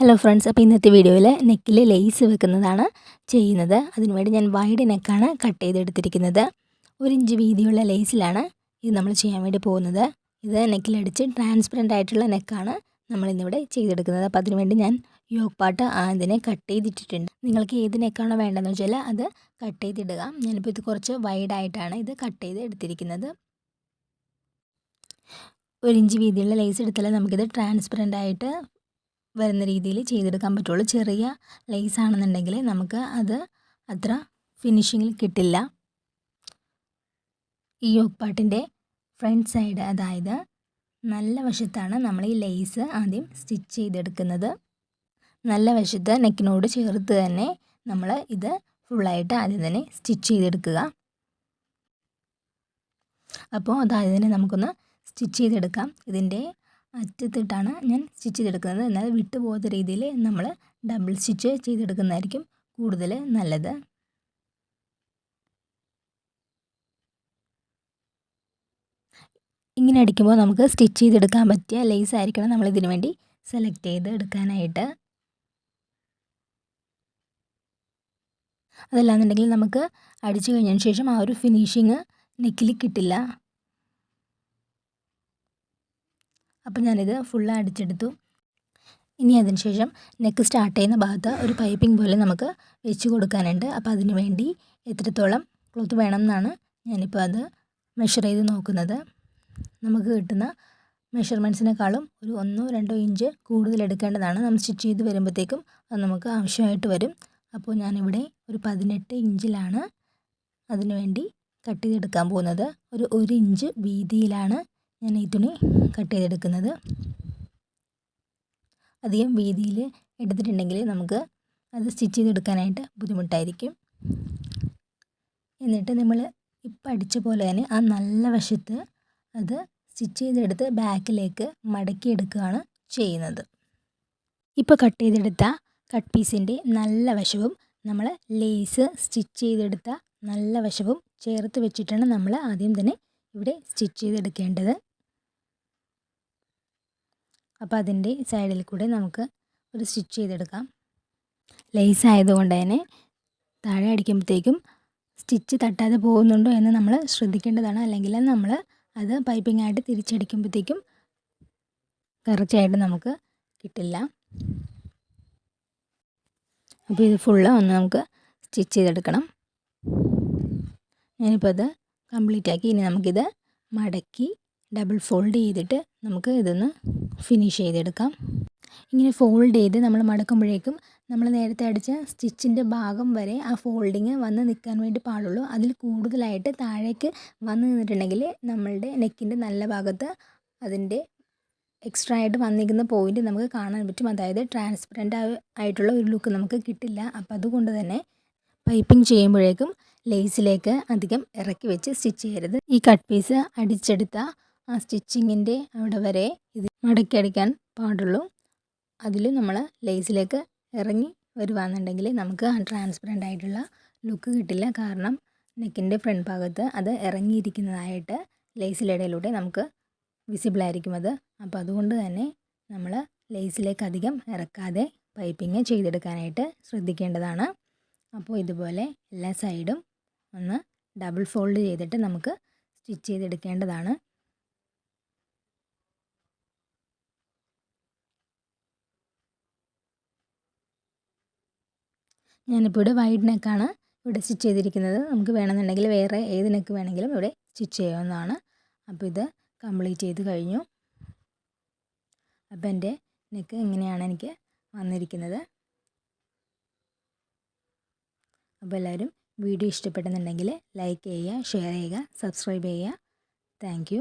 Hello friends അപ്പോൾ ഇന്നത്തെ വീഡിയോയിൽ നെക്കിൽ ലേസ് വെക്കുന്നതാണ് ചെയ്യുന്നത്. അതിനുവേണ്ടി ഞാൻ വൈഡ് നെക്കാണ് കട്ട് ചെയ്തെടുത്തിരിക്കുന്നത്. ഒരു ഇഞ്ച് വീതിയുള്ള ലേസിലാണ് ഇത് നമ്മൾ ചെയ്യാൻ വേണ്ടി പോകുന്നത്. ഇത് നെക്കിലടിച്ച് ട്രാൻസ്പെറന്റ് ആയിട്ടുള്ള നെക്കാണ് നമ്മളിന്നിവിടെ ചെയ്തെടുക്കുന്നത്. അപ്പോൾ അതിനുവേണ്ടി ഞാൻ യോഗ് പാട്ട് അതിനെ കട്ട് ചെയ്തിട്ടിട്ടുണ്ട്. നിങ്ങൾക്ക് ഏത് നെക്കാണോ വേണ്ടതെന്ന് വെച്ചാൽ അത് കട്ട് ചെയ്തിടുക. ഞാനിപ്പോൾ ഇത് കുറച്ച് വൈഡായിട്ടാണ് ഇത് കട്ട് ചെയ്ത് എടുത്തിരിക്കുന്നത് ഒരു ഇഞ്ച് വീതിയുള്ള ലേസ് എടുത്താലേ നമുക്കിത് ട്രാൻസ്പെറന്റ് ആയിട്ട് വരുന്ന രീതിയിൽ ചെയ്തെടുക്കാൻ പറ്റുള്ളൂ. ചെറിയ ലേസ് ആണെന്നുണ്ടെങ്കിൽ നമുക്ക് അത് അത്ര ഫിനിഷിങ്ങിൽ കിട്ടില്ല. ഈ ഒപ്പാട്ടിന്റെ പാട്ടിന്റെ ഫ്രണ്ട് സൈഡ് അതായത് നല്ല വശത്താണ് നമ്മൾ ഈ ലേസ് ആദ്യം സ്റ്റിച്ച് ചെയ്തെടുക്കുന്നത്. നല്ല വശത്ത് നെക്കിനോട് ചേർത്ത് തന്നെ നമ്മൾ ഇത് ഫുള്ളായിട്ട് ആദ്യം തന്നെ സ്റ്റിച്ച് ചെയ്തെടുക്കുക. അപ്പോൾ അതായത് തന്നെ നമുക്കൊന്ന് സ്റ്റിച്ച് ചെയ്തെടുക്കാം. ഇതിന്റെ അറ്റത്തിട്ടാണ് ഞാൻ സ്റ്റിച്ച് ചെയ്തെടുക്കുന്നത്. എന്നാൽ വിട്ടു പോകാത്ത രീതിയിൽ നമ്മൾ ഡബിൾ സ്റ്റിച്ച് ചെയ്തെടുക്കുന്നതായിരിക്കും കൂടുതൽ നല്ലത്. ഇങ്ങനെ അടിക്കുമ്പോൾ നമുക്ക് സ്റ്റിച്ച് ചെയ്തെടുക്കാൻ പറ്റിയ ലേസ് ആയിരിക്കണം നമ്മൾ ഇതിനു വേണ്ടി സെലക്ട് ചെയ്ത് എടുക്കാനായിട്ട് അതല്ലാന്നുണ്ടെങ്കിൽ നമുക്ക് അടിച്ചു കഴിഞ്ഞതിന് ശേഷം ആ ഒരു ഫിനിഷിങ് നെക്കിൽ കിട്ടില്ല. അപ്പോൾ ഞാനിത് ഫുൾ അടിച്ചെടുത്തു. ഇനി അതിനുശേഷം നെക്ക് സ്റ്റാർട്ട് ചെയ്യുന്ന ഭാഗത്ത് ഒരു പൈപ്പിംഗ് പോലെ നമുക്ക് വെച്ച് കൊടുക്കാനുണ്ട്. അപ്പോൾ അതിന് വേണ്ടി എത്രത്തോളം ക്ലോത്ത് വേണം എന്നാണ് ഞാനിപ്പോൾ അത് മെഷർ ചെയ്ത് നോക്കുന്നത്. നമുക്ക് കിട്ടുന്ന മെഷർമെന്റ്സിനേക്കാളും ഒരു ഒന്നോ രണ്ടോ ഇഞ്ച് കൂടുതൽ എടുക്കേണ്ടതാണ്. നമ്മൾ സ്റ്റിച്ച് ചെയ്ത് വരുമ്പോഴത്തേക്കും അത് നമുക്ക് ആവശ്യമായിട്ട് വരും. അപ്പോൾ ഞാനിവിടെ ഒരു പതിനെട്ട് ഇഞ്ചിലാണ് അതിനുവേണ്ടി കട്ട് ചെയ്തെടുക്കാൻ പോകുന്നത്. ഒരു ഒരു ഇഞ്ച് വീതിയിലാണ് ഞാൻ ഈ തുണി കട്ട് ചെയ്തെടുക്കുന്നത്. അധികം വീതിയിൽ എടുത്തിട്ടുണ്ടെങ്കിൽ നമുക്ക് അത് സ്റ്റിച്ച് ചെയ്തെടുക്കാനായിട്ട് ബുദ്ധിമുട്ടായിരിക്കും. എന്നിട്ട് നമ്മൾ ഇപ്പം അടിച്ച പോലെ തന്നെ ആ നല്ല വശത്ത് അത് സ്റ്റിച്ച് ചെയ്തെടുത്ത് ബാക്കിലേക്ക് മടക്കിയെടുക്കുകയാണ് ചെയ്യുന്നത്. ഇപ്പോൾ കട്ട് ചെയ്തെടുത്ത കട്ട് പീസിന്റെ നല്ല വശവും നമ്മൾ ലേസ് സ്റ്റിച്ച് ചെയ്തെടുത്ത നല്ല വശവും ചേർത്ത് വെച്ചിട്ടാണ് നമ്മൾ ആദ്യം തന്നെ ഇവിടെ സ്റ്റിച്ച് ചെയ്തെടുക്കേണ്ടത്. അപ്പോൾ അതിന്റെ സൈഡിൽ കൂടെ നമുക്ക് ഒരു സ്റ്റിച്ച് ചെയ്തെടുക്കാം. ലേസ് ആയതുകൊണ്ട് തന്നെ താഴെ അടിക്കുമ്പോഴത്തേക്കും സ്റ്റിച്ച് തട്ടാതെ പോകുന്നുണ്ടോ എന്ന് നമ്മൾ ശ്രദ്ധിക്കേണ്ടതാണ്. അല്ലെങ്കിൽ നമ്മൾ അത് പൈപ്പിംഗ് ആയിട്ട് തിരിച്ചടിക്കുമ്പോഴത്തേക്കും കറക്റ്റായിട്ട് നമുക്ക് കിട്ടില്ല. അപ്പോൾ ഇത് ഫുള്ള് ഒന്ന് നമുക്ക് സ്റ്റിച്ച് ചെയ്തെടുക്കണം. ഞാനിപ്പോൾ അത് കംപ്ലീറ്റ് ആക്കി. ഇനി നമുക്കിത് മടക്കി ഡബിൾ ഫോൾഡ് ചെയ്തിട്ട് നമുക്ക് ഇതൊന്ന് ഫിനിഷ് ചെയ്തെടുക്കാം. ഇങ്ങനെ ഫോൾഡ് ചെയ്ത് നമ്മൾ മടക്കുമ്പോഴേക്കും നമ്മൾ നേരത്തെ അടിച്ച സ്റ്റിച്ചിന്റെ ഭാഗം വരെ ആ ഫോൾഡിങ് വന്ന് നിൽക്കാൻ വേണ്ടി പാടുള്ളൂ. അതിൽ കൂടുതലായിട്ട് താഴേക്ക് വന്ന് നിന്നിട്ടുണ്ടെങ്കിൽ നമ്മളുടെ നെക്കിന്റെ നല്ല ഭാഗത്ത് അതിന്റെ എക്സ്ട്രാ ആയിട്ട് വന്നിരിക്കുന്ന പോയിന്റ് നമുക്ക് കാണാൻ പറ്റും. അതായത് ട്രാൻസ്പെറന്റ് ആയിട്ടുള്ള ഒരു ലുക്ക് നമുക്ക് കിട്ടില്ല. അപ്പം അതുകൊണ്ട് തന്നെ പൈപ്പിംഗ് ചെയ്യുമ്പോഴേക്കും ലേസിലേക്ക് അധികം ഇറക്കി വെച്ച് സ്റ്റിച്ച് ചെയ്യരുത്. ഈ കട്ട് പീസ് അടിച്ചെടുത്ത ആ സ്റ്റിച്ചിങ്ങിന്റെ അവിടെ വരെ ഇത് മടക്കി അടിക്കാൻ പാടുള്ളൂ. അതിൽ നമ്മൾ ലേസിലേക്ക് ഇറങ്ങി വരുവാന്നുണ്ടെങ്കിൽ നമുക്ക് ആ ട്രാൻസ്പെറന്റ് ആയിട്ടുള്ള ലുക്ക് കിട്ടില്ല. കാരണം നെക്കിന്റെ ഫ്രണ്ട് ഭാഗത്ത് അത് ഇറങ്ങിയിരിക്കുന്നതായിട്ട് ലേസിലിടയിലൂടെ നമുക്ക് വിസിബിൾ ആയിരിക്കും അത്. അപ്പോൾ അതുകൊണ്ട് തന്നെ നമ്മൾ ലേസിലേക്ക് അധികം ഇറക്കാതെ പൈപ്പിങ് ചെയ്തെടുക്കാനായിട്ട് ശ്രദ്ധിക്കേണ്ടതാണ്. അപ്പോൾ ഇതുപോലെ എല്ലാ സൈഡും ഒന്ന് ഡബിൾ ഫോൾഡ് ചെയ്തിട്ട് നമുക്ക് സ്റ്റിച്ച് ചെയ്തെടുക്കേണ്ടതാണ്. ഞാനിപ്പോൾ ഇവിടെ വൈഡ് നെക്കാണ് ഇവിടെ സ്റ്റിച്ച് ചെയ്തിരിക്കുന്നത്. നമുക്ക് വേണമെന്നുണ്ടെങ്കിൽ വേറെ ഏത് നെക്ക് വേണമെങ്കിലും ഇവിടെ സ്റ്റിച്ച് ചെയ്യാവുന്നതാണ്. അപ്പോൾ ഇത് കംപ്ലീറ്റ് ചെയ്ത് കഴിഞ്ഞു. അപ്പോൾ എന്റെ നെക്ക് ഇങ്ങനെയാണ് എനിക്ക് വന്നിരിക്കുന്നത്. അപ്പോൾ എല്ലാവരും വീഡിയോ ഇഷ്ടപ്പെടുന്നുണ്ടെങ്കിൽ ലൈക്ക് ചെയ്യുക ഷെയർ ചെയ്യുക സബ്സ്ക്രൈബ് ചെയ്യുക. താങ്ക്